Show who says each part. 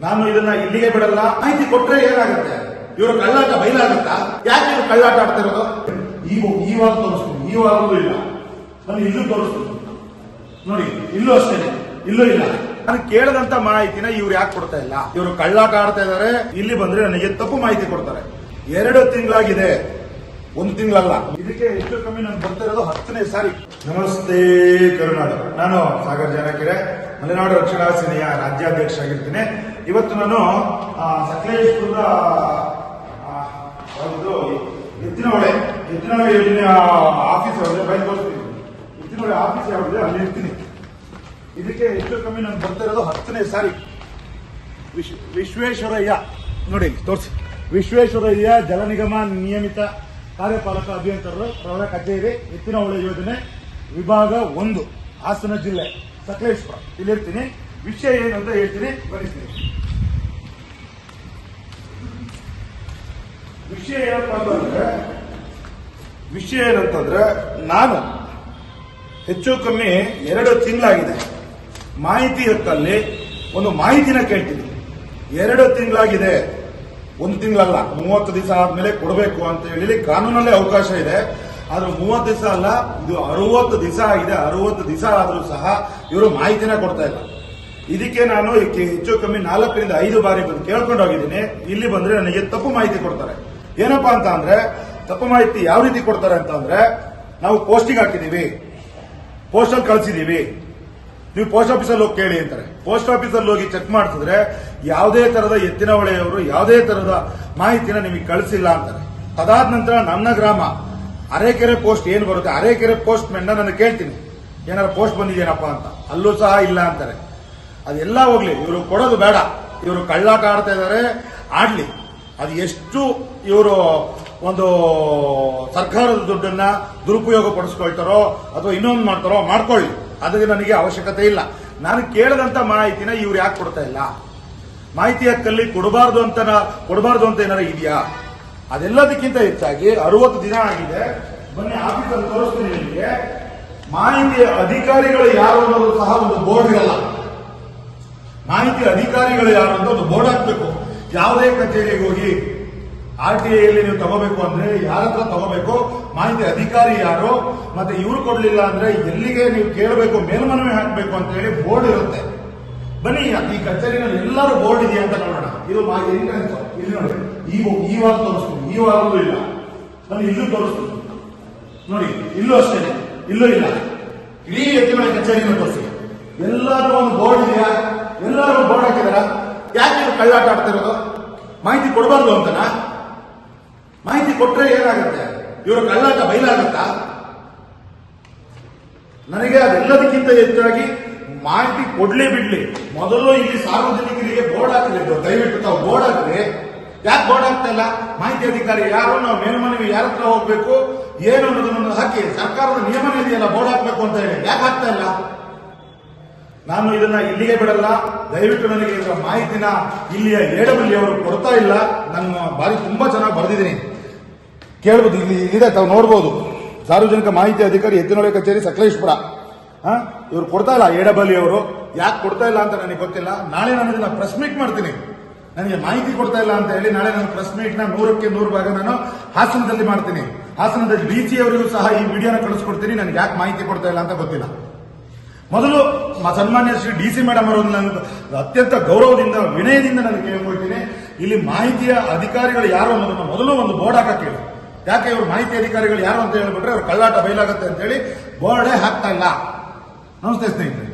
Speaker 1: ನಾನು ಇದನ್ನ ಇಲ್ಲಿಗೆ ಬಿಡಲ್ಲ. ಮಾಹಿತಿ ಕೊಟ್ರೆ ಏನಾಗುತ್ತೆ? ಇವರು ಕಳ್ಳಾಟ ಬಯಲಾಗುತ್ತಾ ಯಾಕೆ ಇವ್ರು ಕಳ್ಳಾಟ ಆಡ್ತಿರೋದು ಈಗ ಈವಾಗ ತೋರಿಸ್ತೀನಿ. ಈವಾಗೂ ಇಲ್ಲ. ನಾನು ಇಲ್ಲೂ ತೋರಿಸ್ತೀನಿ. ನೋಡಿ, ಇಲ್ಲೂ ಅಷ್ಟೇ. ಇಲ್ಲೂ ಇಲ್ಲ. ನಾನು ಕೇಳದಂತ ಮಾಹಿತಿನ ಇವ್ರು ಯಾಕೆ ಕೊಡ್ತಾ ಇಲ್ಲ? ಇವರು ಕಳ್ಳಾಟ ಆಡ್ತಾ ಇದಾರೆ. ಇಲ್ಲಿ ಬಂದ್ರೆ ನನಗೆ ತಪ್ಪು ಮಾಹಿತಿ ಕೊಡ್ತಾರೆ. ಎರಡು ತಿಂಗಳಾಗಿದೆ. ಒಂದು ತಿಂಗಳಲ್ಲ. ಇದಕ್ಕೆ ಹೆಚ್ಚು ಕಮ್ಮಿ ನಾನು ಬರ್ತಾ ಇರೋದು ಹತ್ತನೇ ಸಾರಿ. ನಮಸ್ತೆ, ಕರುನಾಡು. ನಾನು ಸಾಗರ್ ಜನಕಿರೆ. ಮಲೆನಾಡು ರಕ್ಷಣಾ ಸೇನೆಯ ರಾಜ್ಯಾಧ್ಯಕ್ಷ ಆಗಿರ್ತೀನಿ ಇವತ್ತು ನಾನು ಸಕಲೇಶ್ಪುರದ ಯಾವುದು ಎತ್ತಿನಹೊಳೆ ಎತ್ತಿನಹೊಳೆ ಯೋಜನೆ ಆಫೀಸ್ ಯಾವುದೇ ಬೈಕ್ ತೋರಿಸ್ತೀನಿ ಎತ್ತಿನಹೊಳೆ ಆಫೀಸ್ ಯಾವುದೇ ಅಲ್ಲಿ ಇರ್ತೀನಿ. ಇದಕ್ಕೆ ಹೆಚ್ಚು ಕಮ್ಮಿ ನಾನು ಬರ್ತಾ ಇರೋದು ಹತ್ತನೇ ಸಾರಿ. ವಿಶ್- ವಿಶ್ವೇಶ್ವರಯ್ಯ, ನೋಡಿ ತೋರಿಸಿ. ವಿಶ್ವೇಶ್ವರಯ್ಯ ಜಲ ನಿಗಮ ನಿಯಮಿತ ಕಾರ್ಯಪಾಲಕ ಅಭಿಯಂತರರು ಪ್ರವರ ಕಚೇರಿ, ಎತ್ತಿನಹೊಳೆ ಯೋಜನೆ ವಿಭಾಗ ಒಂದು, ಹಾಸನ ಜಿಲ್ಲೆ ಸಕಲೇಶ್ವರ ಇಲ್ಲಿರ್ತೀನಿ. ವಿಷಯ ಏನು ಅಂತ ಹೇಳ್ತೀನಿ, ಬರೀತೀನಿ. ವಿಷಯ ಏನಪ್ಪ ವಿಷಯ ಏನಂತಂದ್ರೆ, ನಾನು ಹೆಚ್ಚು ಕಮ್ಮಿ ಎರಡು ತಿಂಗಳಾಗಿದೆ. ಮಾಹಿತಿ ಹಕ್ಕಲ್ಲಿ ಒಂದು ಮಾಹಿತಿನ ಕೇಳ್ತೀನಿ. ಎರಡು ತಿಂಗಳಾಗಿದೆ. ಒಂದು ತಿಂಗಳಲ್ಲ, ಮೂವತ್ತು ದಿವಸ ಆದ್ಮೇಲೆ ಕೊಡಬೇಕು ಅಂತ ಹೇಳಿ ಕಾನೂನಲ್ಲೇ ಅವಕಾಶ ಇದೆ. ಆದ್ರೆ ಮೂವತ್ತು ದಿವಸ ಅಲ್ಲ, ಇದು ಅರವತ್ತು ದಿವಸ ಆಗಿದೆ. ಅರವತ್ತು ದಿವಸ ಆದರೂ ಸಹ ಇವರು ಮಾಹಿತಿನ ಕೊಡ್ತಾ ಇಲ್ಲ. ಇದಕ್ಕೆ ನಾನು ಹೆಚ್ಚು ಕಮ್ಮಿ ನಾಲ್ಕರಿಂದ ಐದು ಬಾರಿ ಬಂದು ಕೇಳ್ಕೊಂಡು ಹೋಗಿದ್ದೀನಿ. ಇಲ್ಲಿ ಬಂದ್ರೆ ನನಗೆ ತಪ್ಪು ಮಾಹಿತಿ ಕೊಡ್ತಾರೆ. ಏನಪ್ಪಾ ಅಂತ ಅಂದ್ರೆ, ತಪ್ಪು ಮಾಹಿತಿ ಯಾವ ರೀತಿ ಕೊಡ್ತಾರೆ ಅಂತ ಅಂದ್ರೆ, ನಾವು ಪೋಸ್ಟಿಂಗ್ ಹಾಕಿದೀವಿ. ಪೋಸ್ಟಲ್ ಕಳಿಸಿದೀವಿ. ನೀವು ಪೋಸ್ಟ್ ಆಫೀಸಲ್ಲಿ ಹೋಗಿ ಕೇಳಿ ಅಂತಾರೆ. ಪೋಸ್ಟ್ ಆಫೀಸಲ್ಲಿ ಹೋಗಿ ಚೆಕ್ ಮಾಡಿಸಿದ್ರೆ ಯಾವುದೇ ತರದ ಎತ್ತಿನ ಹೊಳೆಯವರು ಯಾವುದೇ ತರದ ಮಾಹಿತಿನ ನಿಮಗೆ ಕಳಿಸಿಲ್ಲ ಅಂತಾರೆ. ಅದಾದ ನಂತರ ನನ್ನ ಗ್ರಾಮ, ಅರೇಕೆರೆ ಪೋಸ್ಟ್ ಏನು ಬರುತ್ತೆ, ಅರೇಕೆರೆ ಪೋಸ್ಟ್ ಮೆನ್ನ ನಾನು ಕೇಳ್ತೀನಿ. ಏನಾರ ಪೋಸ್ಟ್ ಬಂದಿದೇನಪ್ಪ ಅಂತ. ಅಲ್ಲೂ ಸಹ ಇಲ್ಲ ಅಂತಾರೆ. ಅದೆಲ್ಲ ಹೋಗ್ಲಿ. ಇವರು ಕೊಡೋದು ಬೇಡ. ಇವರು ಕಳ್ಳಾಟ ಆಡ್ತಾ ಇದ್ದಾರೆ ಆಡ್ಲಿ. ಅದು ಎಷ್ಟು ಇವರು ಒಂದು ಸರ್ಕಾರದ ದುಡ್ಡನ್ನ ದುರುಪಯೋಗ ಪಡಿಸ್ಕೊಳ್ತಾರೋ ಅಥವಾ ಇನ್ನೊಂದು ಮಾಡ್ತಾರೋ ಮಾಡ್ಕೊಳ್ಳಿ. ಅದಕ್ಕೆ ನನಗೆ ಅವಶ್ಯಕತೆ ಇಲ್ಲ. ನಾನು ಕೇಳದಂತ ಮಾಹಿತಿನ ಇವ್ರು ಯಾಕೆ ಕೊಡ್ತಾ ಇಲ್ಲ? ಮಾಹಿತಿ ಹಕ್ಕಲ್ಲಿ ಕೊಡಬಾರ್ದು ಅಂತ ಕೊಡಬಾರ್ದು ಅಂತ ಏನಾರ ಇದೆಯಾ? ಅದೆಲ್ಲದಕ್ಕಿಂತ ಹೆಚ್ಚಾಗಿ ಅರವತ್ತು ದಿನ ಆಗಿದೆ. ಬನ್ನಿ, ಆಫೀಸಲ್ಲಿ ತೋರಿಸ್ತೀನಿ ನಿಮಗೆ. ಮಾಹಿತಿ ಅಧಿಕಾರಿಗಳು ಯಾರು ಅನ್ನೋದು ಸಹ ಒಂದು ಬೋರ್ಡ್ ಇರಲ್ಲ ಮಾಹಿತಿ ಅಧಿಕಾರಿಗಳು ಯಾರು ಅಂತ ಒಂದು ಬೋರ್ಡ್ ಹಾಕ್ಬೇಕು. ಯಾವುದೇ ಕಚೇರಿಗೆ ಹೋಗಿ ಆರ್ ಟಿ ಐಯಲ್ಲಿ ನೀವು ತಗೋಬೇಕು ಅಂದ್ರೆ ಯಾರ ಹತ್ರ ತಗೋಬೇಕು, ಮಾಹಿತಿ ಅಧಿಕಾರಿ ಯಾರು, ಮತ್ತೆ ಇವ್ರು ಕೊಡ್ಲಿಲ್ಲ ಅಂದ್ರೆ ಎಲ್ಲಿಗೆ ನೀವು ಕೇಳಬೇಕು, ಮೇಲ್ಮನವಿ ಹಾಕಬೇಕು ಅಂತ ಹೇಳಿ ಬೋರ್ಡ್ ಇರುತ್ತೆ. ಬನ್ನಿ, ಈ ಕಚೇರಿನಲ್ಲಿ ಎಲ್ಲರೂ ಬೋರ್ಡ್ ಇದೆಯಾ ಅಂತ ನೋಡೋಣ. ಇದು ಮಾಹಿತಿ? ಇಲ್ಲಿ ನೋಡಿ. ಈ ಈ ವಾರ ತೋರಿಸ್ತೀನಿ. ಈ ವಾರದೂ ಇಲ್ಲ. ನಾನು ಇಲ್ಲೂ ತೋರಿಸ್ತೀನಿ. ನೋಡಿ, ಇಲ್ಲೂ ಅಷ್ಟೇ ಇಲ್ಲೂ ಇಲ್ಲ. ಇಡೀ ಎತ್ತಿನ ಕಚೇರಿನ ತೋರಿಸಿ ಎಲ್ಲರೂ ಒಂದು ಬೋರ್ಡ್ ಇದೆಯಾ? ಎಲ್ಲರೂ ಬೋರ್ಡ್ ಹಾಕಿದಾರ? ಯಾಕೆ ನೀವು ಕಳ್ಳಾಟ ಆಡ್ತಿರೋದು? ಮಾಹಿತಿ ಕೊಡಬಾರ್ದು ಅಂತನಾ? ಮಾಹಿತಿ ಕೊಟ್ರೆ ಏನಾಗುತ್ತೆ? ಇವರು ಕಳ್ಳಾಟ ಬಯಲಾಗುತ್ತಾ ನನಗೆ ಅದೆಲ್ಲದಕ್ಕಿಂತ ಹೆಚ್ಚಾಗಿ ಮಾಹಿತಿ ಕೊಡ್ಲಿ ಬಿಡ್ಲಿ. ಮೊದಲು ಇಲ್ಲಿ ಸಾರ್ವಜನಿಕರಿಗೆ ಬೋರ್ಡ್ ಹಾಕಲಿದ್ದು ದಯವಿಟ್ಟು ತಾವು ಬೋರ್ಡ್ ಹಾಕ್ರಿ ಯಾಕೆ ಬೋರ್ಡ್ ಇಲ್ಲ? ಮಾಹಿತಿ ಅಧಿಕಾರಿ ಯಾರು? ನಾವು ಮೇಲ್ಮನವಿ ಯಾರ ಹತ್ರ ಹೋಗ್ಬೇಕು? ಏನು ಅನ್ನೋದನ್ನು ಹಾಕಿ ಸರ್ಕಾರದ ನಿಯಮ ಇದೆಯಲ್ಲ, ಬೋರ್ಡ್ ಹಾಕ್ಬೇಕು ಅಂತ ಹೇಳಿ. ಯಾಕೆ ಆಗ್ತಾ ಇಲ್ಲ? ನಾನು ಇದನ್ನ ಇಲ್ಲಿಗೆ ಬಿಡಲ್ಲ. ದಯವಿಟ್ಟು ನನಗೆ ಇದರ ಮಾಹಿತಿನ ಇಲ್ಲಿಯ ಏಡಬಲ್ಲಿ ಅವರು ಕೊಡ್ತಾ ಇಲ್ಲ. ನನ್ನ ಬಾರಿ ತುಂಬಾ ಚೆನ್ನಾಗಿ ಬರೆದಿದ್ದೀನಿ. ಕೇಳ್ಬೋದು, ಇಲ್ಲಿ ಇದೆ, ತಾವು ನೋಡ್ಬೋದು. ಸಾರ್ವಜನಿಕ ಮಾಹಿತಿ ಅಧಿಕಾರಿ ಎತ್ತಿನೊಳೆ ಕಚೇರಿ ಸಕಲೇಶ್ಪುರ ಇವ್ರು ಕೊಡ್ತಾ ಇಲ್ಲ ಎಡಬಲ್ಲಿ ಅವರು. ಯಾಕೆ ಕೊಡ್ತಾ ಇಲ್ಲ ಅಂತ ನನಗೆ ಗೊತ್ತಿಲ್ಲ. ನಾಳೆ ನಾನು ಇದನ್ನ ಪ್ರೆಸ್ ಮೀಟ್ ಮಾಡ್ತೀನಿ. ನನಗೆ ಮಾಹಿತಿ ಕೊಡ್ತಾ ಇಲ್ಲ ಅಂತ ಹೇಳಿ ನಾಳೆ ನಾನು ಪ್ರೆಸ್ ಮೀಟ್ನ ನೂರಕ್ಕೆ ನೂರು ಭಾಗ ನಾನು ಹಾಸನದಲ್ಲಿ ಮಾಡ್ತೀನಿ. ಹಾಸನದ ಡಿ ಅವರಿಗೂ ಸಹ ಈ ವಿಡಿಯೋನ ಕಳಿಸ್ಕೊಡ್ತೀನಿ. ನನಗೆ ಯಾಕೆ ಮಾಹಿತಿ ಕೊಡ್ತಾ ಇಲ್ಲ ಅಂತ ಗೊತ್ತಿಲ್ಲ. ಮೊದಲು ಸನ್ಮಾನ್ಯ ಶ್ರೀ ಡಿ ಸಿ ಮೇಡಮ್ ಅವರು ನಾನು ಅತ್ಯಂತ ಗೌರವದಿಂದ, ವಿನಯದಿಂದ ನಾನು ಕೇಳ್ಕೊಳ್ತೀನಿ. ಇಲ್ಲಿ ಮಾಹಿತಿಯ ಅಧಿಕಾರಿಗಳು ಯಾರು ಅನ್ನೋದನ್ನ ಮೊದಲು ಒಂದು ಬೋರ್ಡ್ ಹಾಕಕ್ಕೆ ಹೇಳಿ. ಯಾಕೆ ಇವರು ಮಾಹಿತಿ ಅಧಿಕಾರಿಗಳು ಯಾರು ಅಂತ ಹೇಳ್ಬಿಟ್ರೆ ಅವ್ರು ಕಳ್ಳಾಟ ಬಯಲಾಗುತ್ತೆ ಅಂತ ಹೇಳಿ ಬೋರ್ಡೇ ಹಾಕ್ತಾ ಇಲ್ಲ. ನಮಸ್ತೆ ಸ್ನೇಹಿತರೆ.